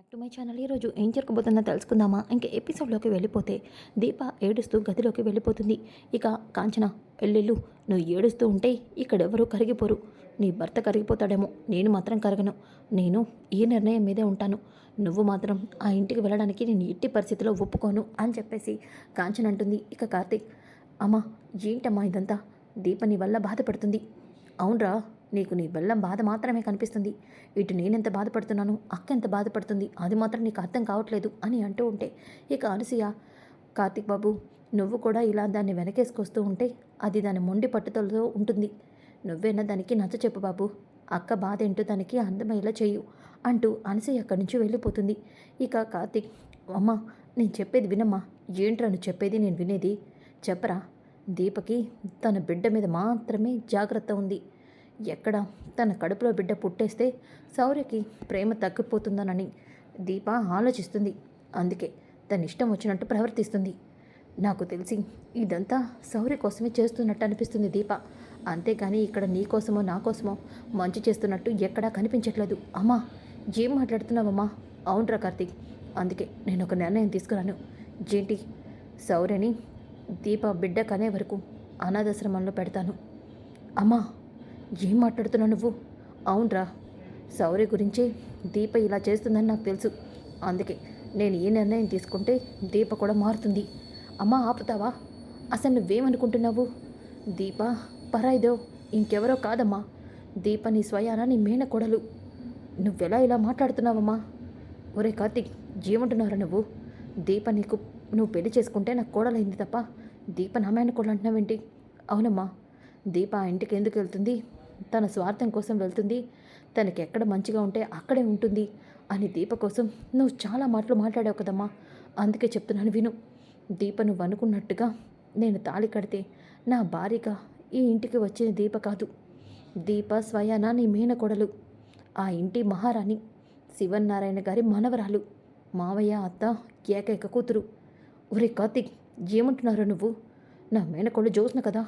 Back to my channel ఈరోజు ఏం జరగబోతుందో తెలుసుకుందామా? ఇంకా ఎపిసోడ్లోకి వెళ్ళిపోతే దీప ఏడుస్తూ గదిలోకి వెళ్ళిపోతుంది. ఇక కాంచన పెళ్ళిళ్ళు నువ్వు ఏడుస్తూ ఉంటే ఇక్కడెవరూ కరిగిపోరు. నీ భర్త కరిగిపోతాడేమో నేను మాత్రం కరగను. నేను ఈ నిర్ణయం మీదే ఉంటాను. నువ్వు మాత్రం ఆ ఇంటికి వెళ్ళడానికి నేను ఎట్టి పరిస్థితిలో ఒప్పుకోను అని చెప్పేసి కాంచన అంటుంది. ఇక కార్తీక్ అమ్మా ఏంటమ్మా ఇదంతా? దీప నీ వల్ల బాధపడుతుంది. అవునరా నీకు నీ బెల్లం బాధ మాత్రమే కనిపిస్తుంది. ఇటు నేనెంత బాధపడుతున్నాను? అక్క ఎంత బాధపడుతుంది? అది మాత్రం నీకు అర్థం కావట్లేదు అని అంటూ ఉంటే ఇక అనసూయ కార్తిక్ బాబు నువ్వు కూడా ఇలా దాన్ని వెనకేసుకొస్తూ ఉంటే అది దాని మొండి పట్టుదలతో ఉంటుంది. నువ్వేనా దానికి నచ్చ చెప్పు బాబు. అక్క బాధ ఏంటో దానికి అందమయ్యేలా చేయు అంటూ అనసూయ అక్కడి నుంచి వెళ్ళిపోతుంది. ఇక కార్తిక్ అమ్మ నేను చెప్పేది వినమ్మా. ఏంట్రా నువ్వు చెప్పేది? నేను వినేది? చెప్పరా? దీపకి తన బిడ్డ మీద మాత్రమే జాగ్రత్త ఉంది. ఎక్కడ? తన కడుపులో బిడ్డ పుట్టేస్తే శౌర్యకి ప్రేమ తగ్గిపోతుందనని దీప ఆలోచిస్తుంది. అందుకే తన ఇష్టం వచ్చినట్టు ప్రవర్తిస్తుంది. నాకు తెలిసి ఇదంతా శౌర్య కోసమే చేస్తున్నట్టు అనిపిస్తుంది దీప. అంతేగాని ఇక్కడ నీ కోసమో నా కోసమో మంచి చేస్తున్నట్టు ఎక్కడా కనిపించట్లేదు. అమ్మా ఏం మాట్లాడుతున్నావమ్మా? అవునరా కార్తీక్. అందుకే నేను ఒక నిర్ణయం తీసుకున్నాను. జేంటి శౌర్యని దీప బిడ్డ కనే వరకు అనాథాశ్రమంలో పెడతాను. అమ్మా ఏం మాట్లాడుతున్నావు నువ్వు? అవునరా. శౌర్య గురించి దీప ఇలా చేస్తుందని నాకు తెలుసు. అందుకే నేను ఏ నిర్ణయం తీసుకుంటే దీప కూడా మారుతుంది. అమ్మా ఆపుతావా? అసలు నువ్వేమనుకుంటున్నావు? దీప పరాయిదో ఇంకెవరో కాదమ్మా. దీప నీ స్వయాన నీ మేనకొడలు. నువ్వెలా ఇలా మాట్లాడుతున్నావమ్మా? ఒరే కార్తీక్ ఏమంటున్నారా నువ్వు? దీప నీకు నువ్వు పెళ్ళి చేసుకుంటే నాకు కోడలైంది తప్ప దీప నా మేనకోడలు అంటున్నావేంటి? అవునమ్మా. దీప ఆ ఇంటికి ఎందుకు వెళ్తుంది? తన స్వార్థం కోసం వెళ్తుంది. తనకి ఎక్కడ మంచిగా ఉంటే అక్కడే ఉంటుంది అని దీప కోసం నువ్వు చాలా మాటలు మాట్లాడావు కదమ్మా. అందుకే చెప్తున్నాను విను. దీప నువ్వు అనుకున్నట్టుగా నేను తాళి కడితే నా భార్యగా ఈ ఇంటికి వచ్చిన దీప కాదు. దీప స్వయాన నీ మేనకొడలు. ఆ ఇంటి మహారాణి శివన్నారాయణ గారి మనవరాలు మావయ్య అత్త ఏకైక కూతురు. ఒరే కార్తిక్ ఏమంటున్నారో నువ్వు? నా మేనకోళ్ళు జోస్న కదా.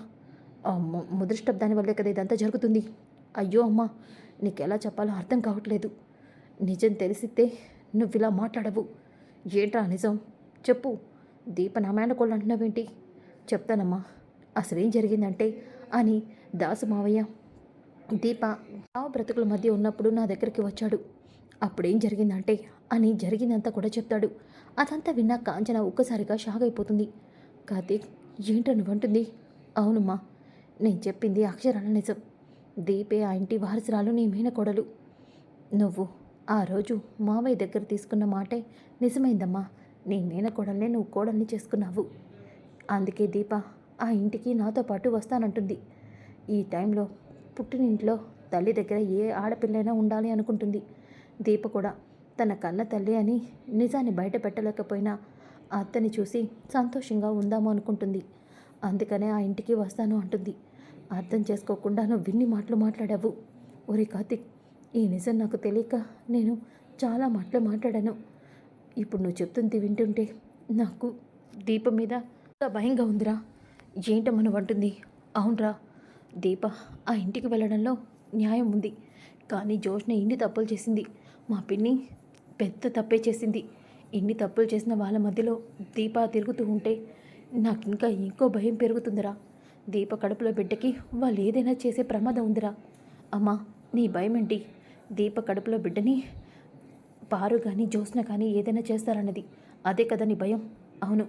ఆ ము- వల్లే కదా ఇదంతా జరుగుతుంది. అయ్యో అమ్మా నీకు ఎలా చెప్పాలో అర్థం కావట్లేదు. నిజం తెలిసితే నువ్వు ఇలా మాట్లాడవు. ఏంట్రా నిజం? చెప్పు. దీప నా మేనకోళ్ళు అంటున్నావేంటి? చెప్తానమ్మా. అసలేం జరిగిందంటే అని దాసు మావయ్య దీప ఆ బ్రతుకుల మధ్య ఉన్నప్పుడు నా దగ్గరికి వచ్చాడు. అప్పుడేం జరిగిందంటే అని జరిగిందంతా కూడా చెప్తాడు. అదంతా విన్నా కాంచన ఒక్కసారిగా షాక్ అయిపోతుంది. కార్తీక్ ఏంటో నువ్వంటుంది? అవునమ్మా. నేను చెప్పింది అక్షరాల నిజం. దీపే ఆ ఇంటి వారసురాలు నీ మేనకోడలు నువ్వు ఆ రోజు మావయ్య దగ్గర తీసుకున్న మాటే నిజమైందమ్మా. నీ మేనకోడల్నే నువ్వు కోడల్ని చేసుకున్నావు. అందుకే దీప ఆ ఇంటికి నాతో పాటు వస్తానంటుంది. ఈ టైంలో పుట్టినింట్లో తల్లి దగ్గర ఏ ఆడపిల్లైనా ఉండాలి అనుకుంటుంది. దీప కూడా తన కన్న తల్లి అని నిజాన్ని బయట పెట్టలేకపోయినా అత్తని చూసి సంతోషంగా ఉందాము అనుకుంటుంది. అందుకనే ఆ ఇంటికి వస్తాను అంటుంది. అర్థం చేసుకోకుండా నువ్వు విన్ని మాటలు మాట్లాడావు. ఒరే కార్తిక్ ఈ నిజం నాకు తెలియక నేను చాలా మాటలు మాట్లాడాను. ఇప్పుడు నువ్వు చెప్తుంది వింటుంటే నాకు దీపం మీద భయంగా ఉందిరా. ఏంటమ్మను అంటుంది. అవునరా దీప ఆ ఇంటికి వెళ్ళడంలో న్యాయం ఉంది. కానీ జోష్న ఇన్ని తప్పులు చేసింది. మా పిన్ని పెద్ద తప్పే చేసింది. ఇన్ని తప్పులు చేసిన వాళ్ళ మధ్యలో దీప తిరుగుతూ ఉంటే నాకు ఇంకా ఇంకో భయం పెరుగుతుందిరా. దీప కడుపులో బిడ్డకి వాళ్ళు ఏదైనా చేసే ప్రమాదం ఉందిరా. అమ్మా నీ భయం ఏంటి? దీప కడుపులో బిడ్డని పారు కానీ జ్యోత్స్న కానీ ఏదైనా చేస్తారన్నది. అదే కదా నీ భయం? అవును.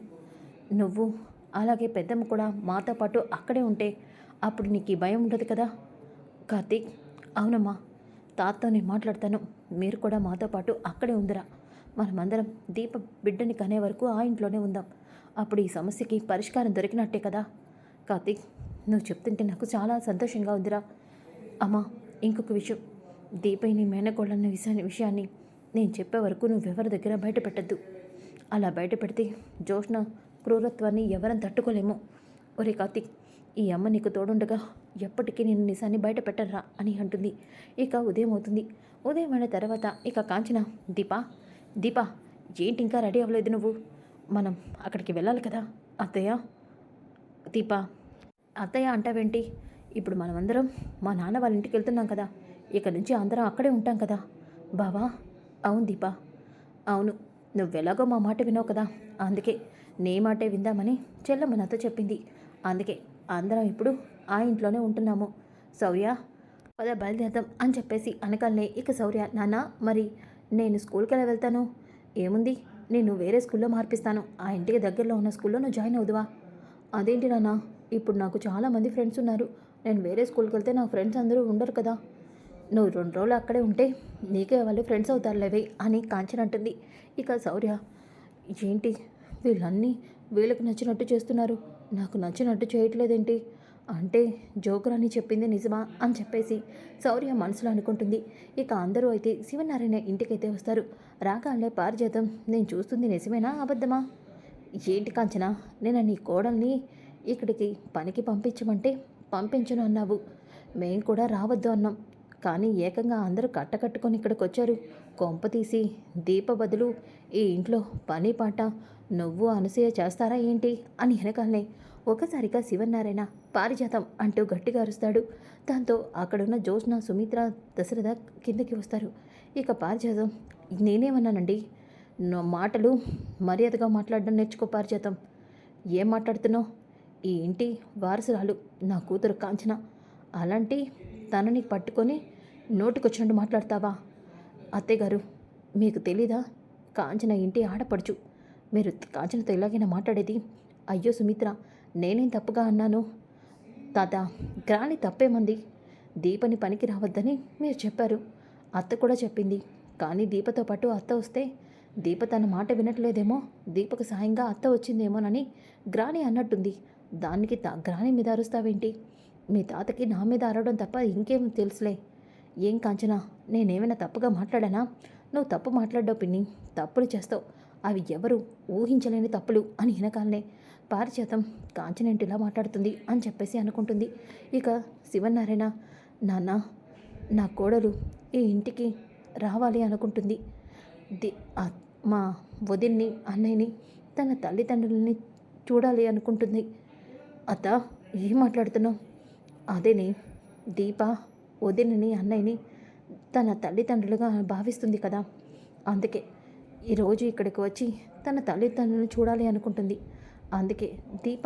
నువ్వు అలాగే పెద్దమ్మ కూడా మాతో పాటు అక్కడే ఉంటే అప్పుడు నీకు ఈ భయం ఉండదు కదా? కార్తీక్ అవునమ్మా. తాతతో నేను మాట్లాడతాను. మీరు కూడా మాతో పాటు అక్కడే ఉందిరా. మనమందరం దీప బిడ్డని కనే వరకు ఆ ఇంట్లోనే ఉందాం. అప్పుడు ఈ సమస్యకి పరిష్కారం దొరికినట్టే కదా? కార్తీక్ నువ్వు చెప్తుంటే నాకు చాలా సంతోషంగా ఉందిరా. అమ్మా ఇంకొక విషయం. దీపైని మేనకోళ్ళన్న విషయాన్ని విషయాన్ని నేను చెప్పే వరకు నువ్వెవరి దగ్గర బయట పెట్టద్దు అలా బయట పెడితే క్రూరత్వాన్ని ఎవరం తట్టుకోలేము. ఒరే కార్తీక్ ఈ అమ్మ నీకు తోడుండగా ఎప్పటికీ నేను నిజాన్ని బయట పెట్టరా అని అంటుంది. ఇక ఉదయం అవుతుంది. ఉదయం అయిన తర్వాత ఇక కాంచన దీపా దీపా ఏంటి ఇంకా రెడీ అవ్వలేదు నువ్వు? మనం అక్కడికి వెళ్ళాలి కదా అత్తయ్య? దీపా అత్తయ్య అంటావేంటి? ఇప్పుడు మనమందరం మా నాన్న వాళ్ళ ఇంటికి వెళ్తున్నాం కదా. ఇక నుంచి అందరం అక్కడే ఉంటాం కదా. బావా అవును దీపా. అవును నువ్వెలాగో మా మాట వినావు కదా. అందుకే నీ మాటే విందామని చెల్లమ్మ నాతో చెప్పింది. అందుకే అందరం ఇప్పుడు ఆ ఇంట్లోనే ఉంటున్నాము. సౌర్య పద బయలుదేరదాం అని చెప్పేసి అనకాలనే ఇక సౌర్య నాన్న మరి నేను స్కూల్కి ఎలా వెళ్తాను? ఏముంది? నేను వేరే స్కూల్లో మార్పిస్తాను. ఆ ఇంటికి దగ్గరలో ఉన్న స్కూల్లో నువ్వు జాయిన్ అవుదువా? అదేంటి నాన్న? ఇప్పుడు నాకు చాలామంది ఫ్రెండ్స్ ఉన్నారు. నేను వేరే స్కూల్కి వెళ్తే నా ఫ్రెండ్స్ అందరూ ఉండరు కదా. నువ్వు రెండు రోజులు అక్కడే ఉంటే నీకే వాళ్ళు ఫ్రెండ్స్ అవుతారులేవే అని కాంచన అంటుంది. ఇక శౌర్య ఏంటి? వీళ్ళన్నీ వీళ్ళకి నచ్చినట్టు చేస్తున్నారు. నాకు నచ్చినట్టు చేయట్లేదేంటి? అంటే జోకర్ అని చెప్పింది నిజమా? అని చెప్పేసి శౌర్య మనసులో అనుకుంటుంది. ఇక అందరూ అయితే శివనారాయణ ఇంటికైతే వస్తారు. రాగానే పారిజాతం నేను చూస్తుంది నిజమేనా అబద్ధమా? ఏంటి కాంచన నేను నీ కోడల్ని ఇక్కడికి పనికి పంపించమంటే పంపించను అన్నావు. మేం కూడా రావద్దు అన్నాం. కానీ ఏకంగా అందరూ కట్టకట్టుకొని ఇక్కడికి వచ్చారు కొంప తీసి దీప బదులు ఈ ఇంట్లో పని పాట నువ్వు అనసూయ చేస్తారా ఏంటి అని వెనకాలనే ఒకసారిగా శివనారాయణ పారిజాతం అంటూ గట్టిగా అరుస్తాడు. దాంతో అక్కడున్న జ్యోత్స్న సుమిత్ర దశరథ కిందకి వస్తారు. ఇక పారిజాతం నేనేమన్నానండి? మాటలు మర్యాదగా మాట్లాడడం నేర్చుకో పారిజాతం. ఏం మాట్లాడుతున్నావు? ఈ ఇంటి వారసురాలు? నా కూతురు కాంచన. అలాంటి తనని పట్టుకొని నోటికొచ్చినట్టు మాట్లాడతావా? అత్తయ్యగారు మీకు తెలీదా? కాంచన ఇంటి ఆడపడుచు. మీరు కాంచనతో ఎలాగైనా మాట్లాడేది? అయ్యో సుమిత్ర నేనేం తప్పుగా అన్నాను? తాత గ్రాని తప్పేమంది? దీపని పనికి రావద్దని మీరు చెప్పారు. అత్త కూడా చెప్పింది. కానీ దీపతో పాటు అత్త వస్తే దీప తన మాట వినట్లేదేమో? దీపకు సాయంగా అత్త వచ్చిందేమోనని గ్రాని అన్నట్టుంది. దానికి తా గ్రాని మీద అరుస్తావేంటి? మీ తాతకి నా మీద అరవడం తప్ప ఇంకేం తెలుసులే. ఏం కాంచనా నేనేమైనా తప్పుగా మాట్లాడానా? నువ్వు తప్పు మాట్లాడ్డావు పిన్ని. తప్పులు చేస్తావు. అవి ఎవరు ఊహించలేని తప్పులు అని వెనకాలనే. పారిచేతం కాంచనేంటి ఇలా మాట్లాడుతుంది అని చెప్పేసి అనుకుంటుంది. ఇక శివనారాయణ నాన్న నా కోడలు ఈ ఇంటికి రావాలి అనుకుంటుంది. ది మా వదిన్ని అన్నయ్యని తన తల్లిదండ్రులని చూడాలి అనుకుంటుంది. అత్త ఏం మాట్లాడుతున్నావు? అదేనే దీప వదినని అన్నయ్యని తన తల్లిదండ్రులుగా భావిస్తుంది కదా. అందుకే ఈరోజు ఇక్కడికి వచ్చి తన తల్లిదండ్రులను చూడాలి అనుకుంటుంది. అందుకే దీప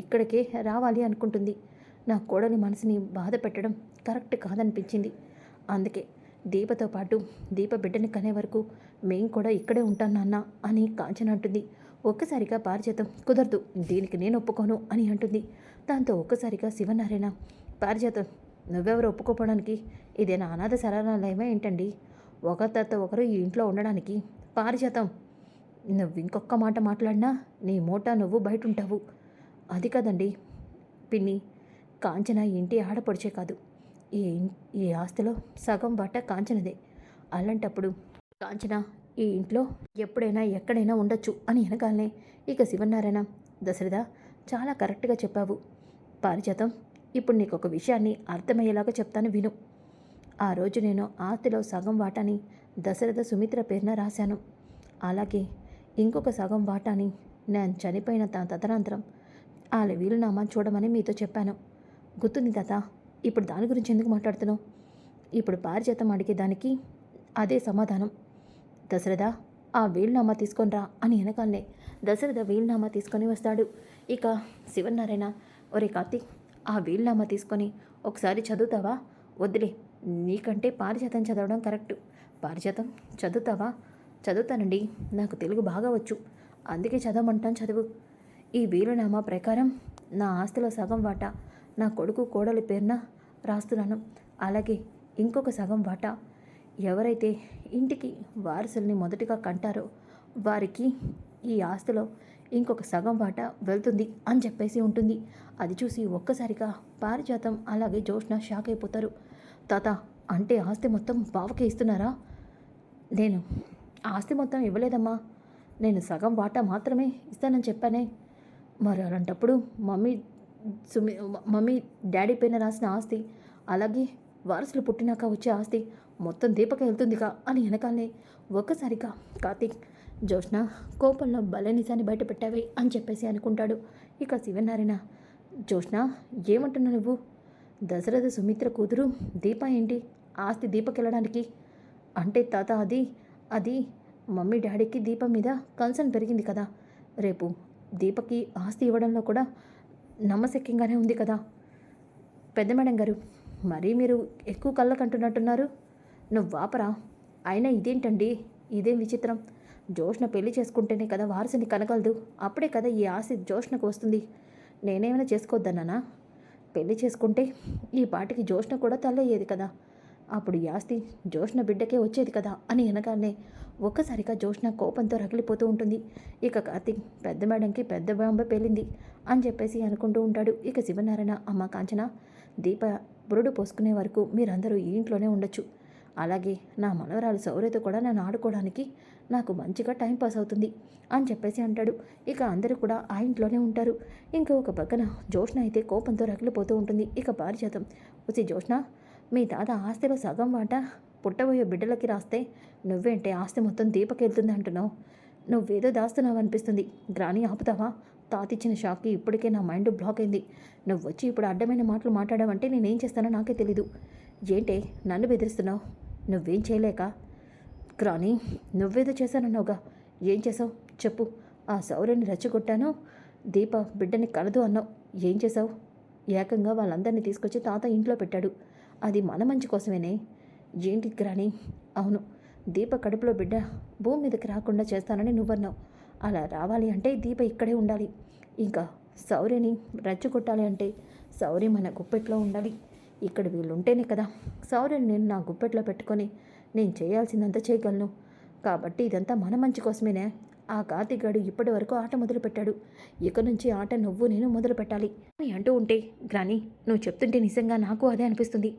ఇక్కడికే రావాలి అనుకుంటుంది. నా కోడలి మనసుని బాధ పెట్టడం కరెక్ట్ కాదనిపించింది. అందుకే దీపతో పాటు దీప బిడ్డని కనే వరకు మేం కూడా ఇక్కడే ఉంటాను నాన్న అని కాంచన అంటుంది. ఒక్కసారిగా పారిజాతం కుదరదు. దీనికి నేను ఒప్పుకోను అని అంటుంది. దాంతో ఒక్కసారిగా శివనారాయణ పారిజాతం నువ్వెవరు ఒప్పుకోపోవడానికి? ఇదేనా అనాథ శరణాలయమే ఏంటండి? ఒకరి తర్వాత ఒకరు ఈ ఇంట్లో ఉండడానికి. పారిజాతం నువ్వు ఇంకొక మాట మాట్లాడినా నీ మూట నువ్వు బయట ఉంటావు అది కదండి. పిన్ని కాంచన ఇంటి ఆడపడిచే కాదు. ఈ ఈ ఆస్తిలో సగం బట్ట కాంచనదే. అలాంటప్పుడు కాంచన ఈ ఇంట్లో ఎప్పుడైనా ఎక్కడైనా ఉండొచ్చు అని వెనకాలనే ఇక శివనారాయణ దశరథ చాలా కరెక్ట్గా చెప్పావు. పారిజాతం ఇప్పుడు నీకు ఒక విషయాన్ని అర్థమయ్యేలాగా చెప్తాను విను. ఆ రోజు నేను ఆస్తిలో సగం వాటాని దశరథ సుమిత్ర పేరున రాశాను. అలాగే ఇంకొక సగం వాటాని నేను చనిపోయిన తన తదనంతరం వాళ్ళ వీలునామా చూడమని మీతో చెప్పాను. గుర్తుంది తాత ఇప్పుడు దాని గురించి ఎందుకు మాట్లాడుతున్నావు? ఇప్పుడు పారిజాతం అడిగే దానికి అదే సమాధానం. దశరథ ఆ వీలునామా తీసుకొనిరా అని వెనకాలే దశరథ వీలునామా తీసుకొని వస్తాడు. ఇక శివనారాయణ ఒరే కార్తీక్ ఆ వీలునామా తీసుకొని ఒకసారి చదువుతావా? వద్దులే నీకంటే పారిజాతం చదవడం కరెక్ట్. పారిజాతం? చదువుతావా? చదువుతానండి నాకు తెలుగు బాగా వచ్చు. అందుకే చదవమంటాను చదువు. ఈ వీలునామా ప్రకారం నా ఆస్తిలో సగం వాటా నా కొడుకు కోడలి పేరున రాస్తున్నాను. అలాగే ఇంకొక సగం వాటా ఎవరైతే ఇంటికి వారసుల్ని మొదటిగా కంటారో వారికి ఈ ఆస్తిలో ఇంకొక సగం వాటా వెళ్తుంది అని చెప్పేసి ఉంటుంది. అది చూసి ఒక్కసారిగా పారిజాతం అలాగే జోష్న షాక్ అయిపోతారు. తాత అంటే ఆస్తి మొత్తం బావకే ఇస్తున్నారా? నేను ఆస్తి మొత్తం ఇవ్వలేదమ్మా. నేను సగం వాటా మాత్రమే ఇస్తానని చెప్పానే. మరి అలాంటప్పుడు మమ్మీ సుమి మమ్మీ డాడీ పైన రాసిన ఆస్తి అలాగే వారసులు పుట్టినాక వచ్చే ఆస్తి మొత్తం దీపక వెళ్తుందిగా అని వెనకాలనే ఒక్కసారిగా కార్తీక్ జోష్న కోపంలో భలే నిజాన్ని బయట అని చెప్పేసి అనుకుంటాడు. ఇక శివనారాయణ జోష్న ఏమంటున్నా నువ్వు? దశరథ సుమిత్ర కూతురు దీప ఏంటి? ఆస్తి దీపకెళ్ళడానికి? అంటే తాత అది అది మమ్మీ డాడీకి దీపం మీద కన్సర్న్ పెరిగింది కదా. రేపు దీపకి ఆస్తి ఇవ్వడంలో కూడా నమ్మశక్యంగానే ఉంది కదా. పెద్ద మేడం గారు మరీ మీరు ఎక్కువ కళ్ళకంటున్నట్టున్నారు నువ్వు వాపరా. అయినా ఇదేంటండి? ఇదేం విచిత్రం? జోష్న పెళ్ళి చేసుకుంటేనే కదా వారసుని కనగలదు అప్పుడే కదా ఈ ఆశ జోష్నకు వస్తుంది. నేనేమైనా చేసుకోవద్దన్నానా? పెళ్ళి చేసుకుంటే ఈ పాటికి జోష్న కూడా తల్లయ్యేది కదా. అప్పుడు ఈ ఆస్తి జోష్న బిడ్డకే వచ్చేది కదా అని అనగానే ఒక్కసారిగా జోష్న కోపంతో రగిలిపోతూ ఉంటుంది. ఇక కార్తీక్ పెద్ద మేడంకి పెద్ద బాంబ పేలింది అని చెప్పేసి అనుకుంటూ ఉంటాడు. ఇక శివనారాయణ అమ్మ కాంచన దీప బురుడు పోసుకునే వరకు మీరందరూ ఈ ఇంట్లోనే ఉండొచ్చు. అలాగే నా మనవరాలు సౌర్యతో కూడా నన్ను ఆడుకోవడానికి నాకు మంచిగా టైం పాస్ అవుతుంది అని చెప్పేసి అంటాడు. ఇక అందరూ కూడా ఆ ఇంట్లోనే ఉంటారు. ఇంకా ఒక పక్కన జోష్ణ అయితే కోపంతో రగిలిపోతూ ఉంటుంది. ఇక పారిజాతం వచ్చి జోష్ణ మీ తాత ఆస్తిలో సగం వాట పుట్టబోయే బిడ్డలకి రాస్తే నువ్వేంటే ఆస్తి మొత్తం దీపకెళ్తుంది అంటున్నావు. నువ్వేదో దాస్తున్నావు అనిపిస్తుంది గ్రాని ఆపుతావా? తాతిచ్చిన షాక్కి ఇప్పటికే నా మైండ్ బ్లాక్ అయింది. నువ్వు వచ్చి ఇప్పుడు అడ్డమైన మాటలు మాట్లాడావంటే నేనేం చేస్తానో నాకే తెలీదు. ఏంటే నన్ను బెదిరిస్తున్నావు? నువ్వేం చేయలేక? క్రాని నువ్వేదో చేశానన్నావుగా. ఏం చేసావు చెప్పు. ఆ సౌర్యని రెచ్చగొట్టాను. దీప బిడ్డని కలదు అన్నావు. ఏం చేసావు ఏకంగా వాళ్ళందరినీ తీసుకొచ్చి తాత ఇంట్లో పెట్టాడు. అది మన మంచి కోసమేనే. ఏంటి గ్రాని అవును. దీప కడుపులో బిడ్డ భూమి మీదకి రాకుండా చేస్తానని నువ్వన్నావు. అలా రావాలి అంటే దీప ఇక్కడే ఉండాలి. ఇంకా సౌర్యని రెచ్చగొట్టాలి అంటే సౌర్య మన గుప్పెట్లో ఉండాలి. ఇక్కడ వీళ్ళు ఉంటేనే కదా. సౌర్యని నేను నా గుప్పెట్లో పెట్టుకొని నేను చేయాల్సిందంతా చేయగలను. కాబట్టి ఇదంతా మన మంచి కోసమేనే. ఆ కార్తిగాడు ఇప్పటి వరకు ఆట మొదలుపెట్టాడు ఇక నుంచి ఆట నువ్వు నేను మొదలు పెట్టాలి. అని అంటూ ఉంటే గ్రాని నువ్వు చెప్తుంటే నిజంగా నాకు అదే అనిపిస్తుంది.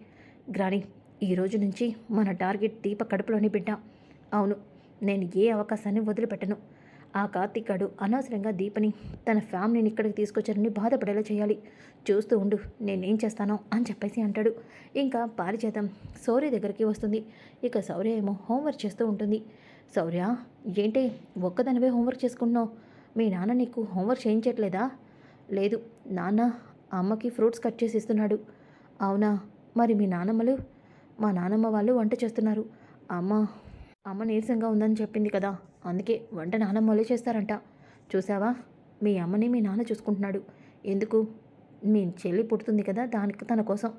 గ్రాని ఈ రోజు నుంచి మన టార్గెట్ దీప కడుపులోని బిడ్డ అవును నేను ఏ అవకాశాన్ని వదిలిపెట్టను. ఆ కార్తీకాడు అనవసరంగా దీపని తన ఫ్యామిలీని ఇక్కడికి తీసుకొచ్చారని బాధపడేలా చేయాలి. చూస్తూ ఉండు నేనేం చేస్తానో అని చెప్పేసి అంటాడు. ఇంకా పారిచేతం సౌర్య దగ్గరికి వస్తుంది. ఇక సౌర్య ఏమో హోంవర్క్ చేస్తూ ఉంటుంది. సౌర్య ఏంటి ఒక్కదానివే హోంవర్క్ చేసుకుంటున్నావు? మీ నాన్న నీకు హోంవర్క్ చేయించట్లేదా? లేదు నాన్న అమ్మకి ఫ్రూట్స్ కట్ చేసి ఇస్తున్నాడు. అవునా? మరి మీ నాన్నమ్మలు మా నాన్నమ్మ వాళ్ళు వంట చేస్తున్నారు. అమ్మ అమ్మ నీరసంగా ఉందని చెప్పింది కదా. అందుకే వంట నాన్నమ్మ వాళ్ళే చేస్తారంట. చూసావా? మీ అమ్మని మీ నాన్న చూసుకుంటున్నాడు. ఎందుకు? మీ చెల్లి పుడుతుంది కదా దానికి తన కోసం.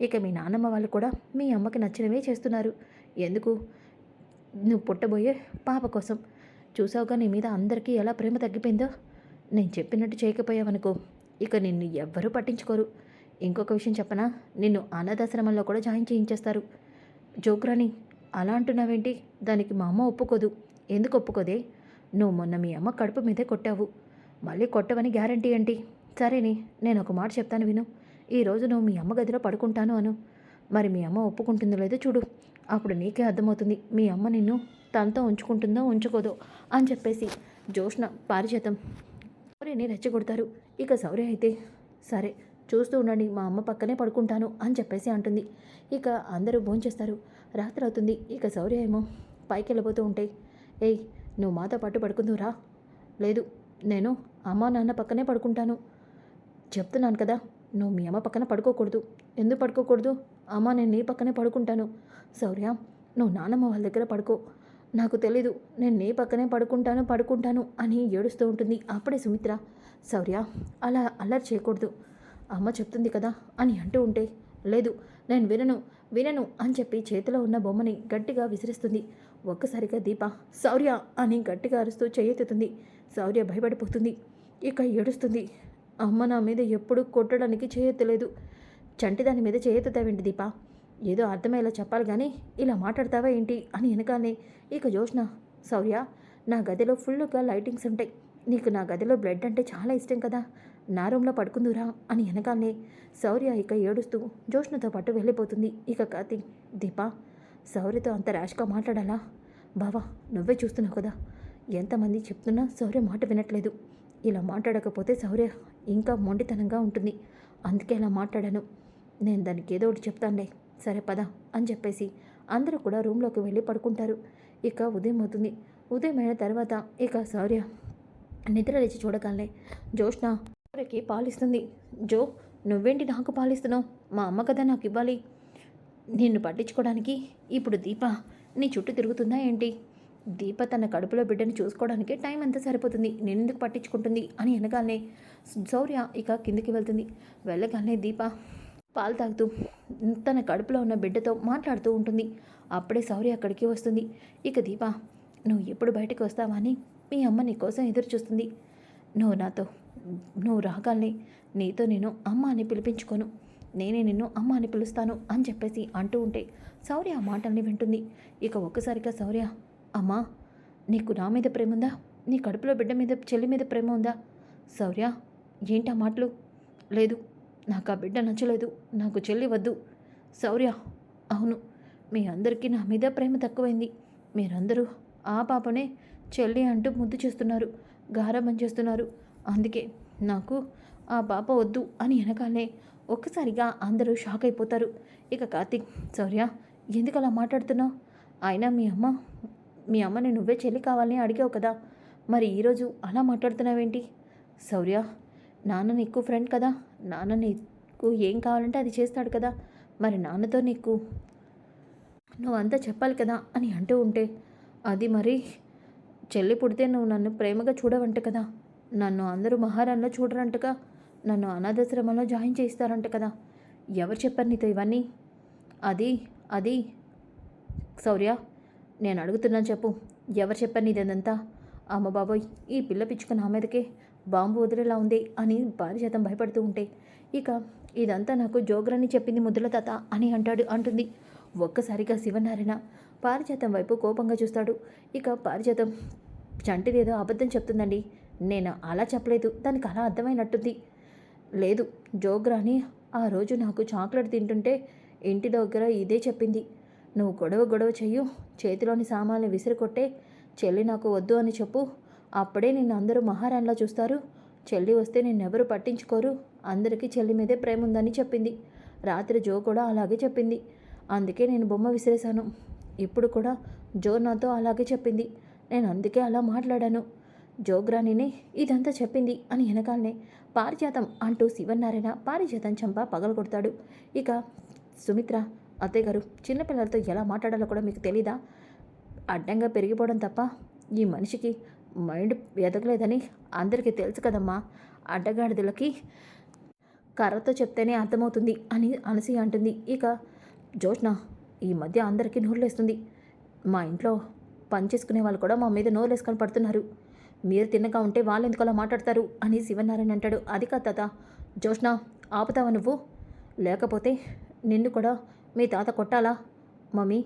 ఇక మీ నాన్నమ్మ వాళ్ళు కూడా మీ అమ్మకి నచ్చినవే చేస్తున్నారు. ఎందుకు? నువ్వు పుట్టబోయే పాప కోసం. చూసావుగా నీ మీద అందరికీ ఎలా ప్రేమ తగ్గిపోయిందో? నేను చెప్పినట్టు చేయకపోయావనుకో. ఇక నిన్ను ఎవ్వరూ పట్టించుకోరు. ఇంకొక విషయం చెప్పనా? నిన్ను అనాథాశ్రమంలో కూడా జాయిన్ చేయించేస్తారు. జోగ్రాని అలా అంటున్నావేంటి? దానికి మా అమ్మ ఒప్పుకోదు. ఎందుకు ఒప్పుకోదే? నువ్వు మొన్న మీ అమ్మ కడుపు మీదే కొట్టావు. మళ్ళీ కొట్టవని గ్యారంటీ ఏంటి? సరేనే నేను ఒక మాట చెప్తాను విను. ఈరోజు నువ్వు మీ అమ్మ గదిలో పడుకుంటాను అను. మరి మీ అమ్మ ఒప్పుకుంటుందో లేదో చూడు. అప్పుడు నీకే అర్థమవుతుంది. మీ అమ్మ నిన్ను తనతో ఉంచుకుంటుందో ఉంచుకోదో అని చెప్పేసి. జోష్ణ పారిజాతం. సౌర్యని రెచ్చగొడతారు. ఇక సౌర్య అయితే సరే చూస్తూ ఉండండి మా అమ్మ పక్కనే పడుకుంటాను అని చెప్పేసి అంటుంది. ఇక అందరూ భోంచేస్తారు. రాత్రి అవుతుంది. ఇక సౌర్య ఏమో పైకి వెళ్ళబోతూ ఉంటే ఏయ్ నువ్వు మాతో పాటు పడుకుందురా లేదు నేను అమ్మ నాన్న పక్కనే పడుకుంటాను. చెప్తున్నాను కదా నువ్వు మీ అమ్మ పక్కన పడుకోకూడదు. ఎందుకు పడుకోకూడదు? అమ్మ నేను నీ పక్కనే పడుకుంటాను. శౌర్య నువ్వు నాన్నమ్మ వాళ్ళ దగ్గర పడుకో. నాకు తెలీదు నేను నీ పక్కనే పడుకుంటాను పడుకుంటాను అని ఏడుస్తూ ఉంటుంది. అప్పుడే సుమిత్ర శౌర్య అలా అల్లరి చేయకూడదు. అమ్మ చెప్తుంది కదా అని అంటూ ఉంటే లేదు నేను వినను వినను అని చెప్పి చేతిలో ఉన్న బొమ్మని గట్టిగా విసిరిస్తుంది. ఒక్కసారిగా దీప శౌర్య అని గట్టిగా అరుస్తూ చేయెత్తుతుంది శౌర్య భయపడిపోతుంది. ఇక ఏడుస్తుంది. అమ్మ నా మీద ఎప్పుడూ కొట్టడానికి చేయెత్తలేదు చంటిదాని మీద చేయెత్తుతావేంటి దీప? ఏదో అర్థమయ్యేలా చెప్పాలి కానీ ఇలా మాట్లాడతావా ఏంటి అని వెనకాలే ఇక జోష్న శౌర్య నా గదిలో ఫుల్గా లైటింగ్స్ ఉంటాయి. నీకు నా గదిలో బ్లడ్ అంటే చాలా ఇష్టం కదా? నా రూమ్లో పడుకుందురా అని వెనకాలే శౌర్య ఇక ఏడుస్తూ జోష్నతో పాటు వెళ్ళిపోతుంది. ఇక కాతి దీప శౌర్యతో అంత ర్యాష్గా మాట్లాడాలా? బావా నువ్వే చూస్తున్నావు కదా. ఎంతమంది చెప్తున్నా శౌర్య మాట వినట్లేదు. ఇలా మాట్లాడకపోతే శౌర్య ఇంకా మొండితనంగా ఉంటుంది. అందుకే ఇలా మాట్లాడాను. నేను దానికి ఏదో ఒకటి చెప్తానులే. సరే పద అని చెప్పేసి అందరూ కూడా రూమ్లోకి వెళ్ళి పడుకుంటారు. ఇక ఉదయం అవుతుంది. ఉదయం అయిన తర్వాత ఇక శౌర్య నిద్ర లేచి చూడగానే జోష్న శౌర్యకి పాలిస్తుంది. జో నువ్వేంటి నాకు పాలిస్తున్నావు? మా అమ్మ కదా నాకు ఇవ్వాలి. నిన్ను పట్టించుకోవడానికి ఇప్పుడు దీప నీ చుట్టూ తిరుగుతుందా ఏంటి? దీప తన కడుపులో బిడ్డను చూసుకోవడానికి టైం ఎంత సరిపోతుంది. నేను ఎందుకు పట్టించుకుంటుంది? అని అనగానే శౌర్య ఇక కిందికి వెళ్తుంది. వెళ్ళగానే దీప పాలు తాగుతూ తన కడుపులో ఉన్న బిడ్డతో మాట్లాడుతూ ఉంటుంది. అప్పుడే శౌర్య అక్కడికి వస్తుంది. ఇక దీప నువ్వు ఎప్పుడు బయటకు వస్తావా అని మీ అమ్మ నీ కోసం ఎదురు చూస్తుంది. నువ్వు నాతో నువ్వు రాగాల్ని నీతో నేను అమ్మ అని పిలిపించుకోను. నేనే నిన్ను అమ్మ అని పిలుస్తాను అని చెప్పేసి అంటూ ఉంటే శౌర్య ఆ మాటల్ని వింటుంది. ఇక ఒక్కసారిగా శౌర్య అమ్మా నీకు నా మీద ప్రేమ ఉందా? నీ కడుపులో బిడ్డ మీద చెల్లి మీద ప్రేమ ఉందా? శౌర్య ఏంటా మాటలు? లేదు నాకు ఆ బిడ్డ నచ్చలేదు నాకు చెల్లి వద్దు. శౌర్య అవును మీ అందరికీ నా మీద ప్రేమ తక్కువైంది. మీరందరూ ఆ పాపనే చెల్లి అంటూ ముద్దు చేస్తున్నారు గారాబం చేస్తున్నారు. అందుకే నాకు ఆ పాప వద్దు అని వెనకాలే ఒక్కసారిగా అందరూ షాక్ అయిపోతారు. ఇక కార్తిక్ సౌర్య ఎందుకు అలా మాట్లాడుతున్నావు? అయినా మీ అమ్మ మీ అమ్మని నువ్వే చెల్లి కావాలని అడిగావు కదా. మరి ఈరోజు అలా మాట్లాడుతున్నావేంటి? సౌర్య నాన్న నీకు ఫ్రెండ్ కదా. నాన్న నీకు ఏం కావాలంటే అది చేస్తాడు కదా. మరి నాన్నతో నీకు నువ్వంతా చెప్పాలి కదా అని అంటూ ఉంటే అది మరి చెల్లి పుడితే నువ్వు నన్ను ప్రేమగా చూడవంట కదా. నన్ను అందరూ మహారాణిలో చూడరంటగా. నన్ను అనాథాశ్రమంలో జాయిన్ చేస్తారంట కదా. ఎవరు చెప్పారు నీతో ఇవన్నీ? అది అది. శౌర్య నేను అడుగుతున్నాను చెప్పు. ఎవరు చెప్పారు నీదేదంతా అమ్మ బాబోయ్ ఈ పిల్ల పిచ్చుక నా మీదకే బాంబు వదిలేలా ఉంది అని పారిజాతం భయపడుతూ ఉంటే ఇక ఇదంతా నాకు జోగ్రాన్ని చెప్పింది ముద్దుల తాత అని అంటాడు అంటుంది. ఒక్కసారిగా శివనారాయణ పారిజాతం వైపు కోపంగా చూస్తాడు. ఇక పారిజాతం చంటిదేదో అబద్ధం చెప్తుందండి. నేను అలా చెప్పలేదు. దానికి అలా అర్థమైనట్టుంది. లేదు జోగ్రాని ఆ రోజు నాకు చాక్లెట్ తింటుంటే ఇంటి దగ్గర ఇదే చెప్పింది. నువ్వు గొడవ గొడవ చెయ్యు చేతిలోని సామాన్లు విసిరికొట్టే చెల్లి నాకు వద్దు అని చెప్పు. అప్పుడే నిన్ను అందరూ మహారాణిలా చూస్తారు. చెల్లి వస్తే నిన్నెవరు పట్టించుకోరు. అందరికీ చెల్లి మీదే ప్రేమ ఉందని చెప్పింది. రాత్రి జో కూడా అలాగే చెప్పింది. అందుకే నేను బొమ్మ విసిరేశాను. ఇప్పుడు కూడా జో నాతో అలాగే చెప్పింది. నేను అందుకే అలా మాట్లాడాను. జోగ్రానినే ఇదంతా చెప్పింది అని వెనకాలనే పారిజాతం అంటూ శివనారాయణ పారిజాతం చంప పగలగొడతాడు. ఇక సుమిత్ర అత్తయ్య గారు చిన్నపిల్లలతో ఎలా మాట్లాడాలో కూడా మీకు తెలీదా? అడ్డంగా పెరిగిపోవడం తప్ప ఈ మనిషికి మైండ్ ఎదగలేదని అందరికీ తెలుసు కదమ్మా. అడ్డగాడిదలకి కర్రతో చెప్తేనే అర్థమవుతుంది అని అనసి అంటుంది. ఇక జోష్న ఈ మధ్య అందరికీ నోరులేస్తుంది. మా ఇంట్లో పని చేసుకునే వాళ్ళు కూడా మా మీద నోరులేసుకొని పడుతున్నారు. మీరు తిన్నగా ఉంటే వాళ్ళు ఎందుకు అలా మాట్లాడతారు? అని శివనారాయణ అంటాడు. అది కాదు తాత. జోష్ణ ఆపుతావా నువ్వు? లేకపోతే నిన్ను కూడా మీ తాత కొట్టాలా? మమ్మీ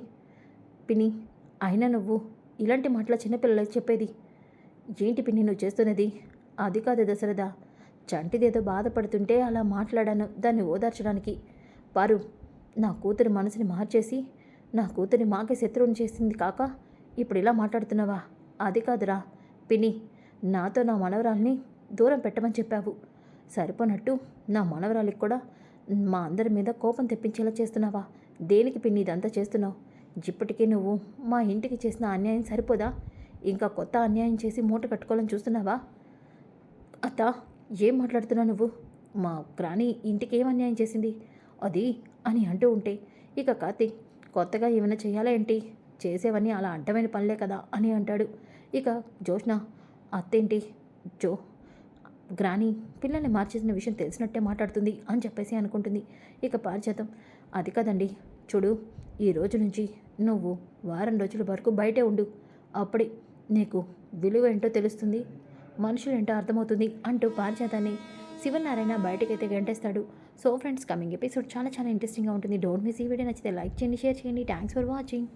పిన్ని అయినా నువ్వు ఇలాంటి మాటల చిన్నపిల్లలకి చెప్పేది? ఏంటి పిన్ని నువ్వు చేస్తున్నది? అది కాదు దశరథ. చంటిదేదో బాధపడుతుంటే అలా మాట్లాడాను దాన్ని ఓదార్చడానికి. వారు నా కూతురి మనసుని మార్చేసి నా కూతురి మాకే శత్రువుని చేసింది కాక ఇప్పుడు ఇలా మాట్లాడుతున్నావా? అది కాదురా. పిన్ని నాతో నా మనవరాల్ని దూరం పెట్టమని చెప్పావు. సరిపోనట్టు నా మనవరాలికి కూడా మా అందరి మీద కోపం తెప్పించేలా చేస్తున్నావా? దేనికి పిన్ని ఇదంతా చేస్తున్నావు? ఇప్పటికీ నువ్వు మా ఇంటికి చేసిన అన్యాయం సరిపోదా? ఇంకా కొత్త అన్యాయం చేసి మూట కట్టుకోవాలని చూస్తున్నావా? అత్త ఏం మాట్లాడుతున్నావు నువ్వు? మా గ్రాని ఇంటికి ఏం అన్యాయం చేసింది? అది అని అంటూ ఉంటే ఇక కార్తీక్ కొత్తగా ఏమైనా చేయాలా ఏంటి? చేసేవన్నీ అలా అడ్డమైన పనులే కదా అని అంటాడు. ఇక జోష్న అత్తేంటి? జో గ్రాని పిల్లల్ని మార్చేసిన విషయం తెలిసినట్టే మాట్లాడుతుంది అని చెప్పేసి అనుకుంటుంది. ఇక పారిచేతం అది కదండి. చూడు ఈ రోజు నుంచి నువ్వు వారం రోజుల వరకు బయటే ఉండు. అప్పుడే నీకు విలువ ఏంటో తెలుస్తుంది. మనుషులు ఏంటో అర్థమవుతుంది అంటూ పారిజాతాన్ని శివనారాయణ బయటకైతే గంటేస్తాడు. సో ఫ్రెండ్స్ కమింగ్ ఎపిసోడ్ చాలా చాలా ఇంట్రెస్టింగ్గా ఉంటుంది. డోంట్ మిస్ ఈ వీడియో నచ్చితే లైక్ చేయండి షేర్ చేయండి. Thanks for watching